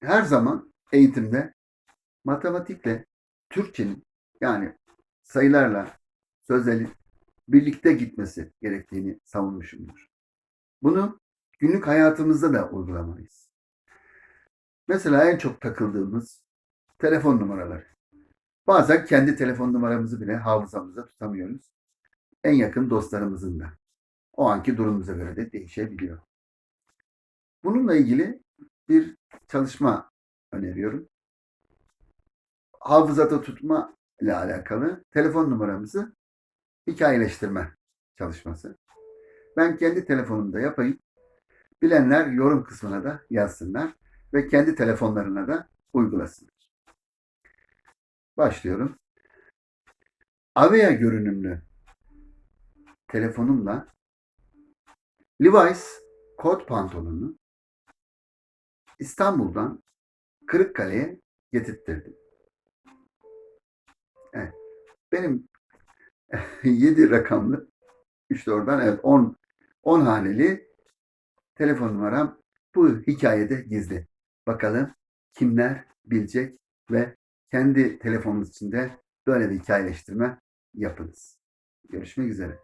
her zaman eğitimde matematikle Türkçenin yani sayılarla sözlerin birlikte gitmesi gerektiğini savunmuşumdur. Bunu günlük hayatımızda da uygulamalıyız. Mesela en çok takıldığımız telefon numaraları. Bazen kendi telefon numaramızı bile hafızamızda tutamıyoruz. En yakın dostlarımızın da. O anki durumumuza göre de değişebiliyor. Bununla ilgili bir çalışma öneriyorum. Hafızada tutma ile alakalı telefon numaramızı hikayeleştirme çalışması. Ben kendi telefonumda yapayım. Bilenler yorum kısmına da yazsınlar ve kendi telefonlarına da uygulasınlar. Başlıyorum. Avea görünümlü telefonumla Levi's kot pantolonunu İstanbul'dan Kırıkkale'ye getirttirdim. Evet. Benim 7 rakamlı işte oradan evet 10 10 haneli telefon numaram bu hikayede gizli. Bakalım kimler bilecek ve kendi telefonunuz içinde böyle bir hikayeleştirme yapınız. Görüşmek üzere.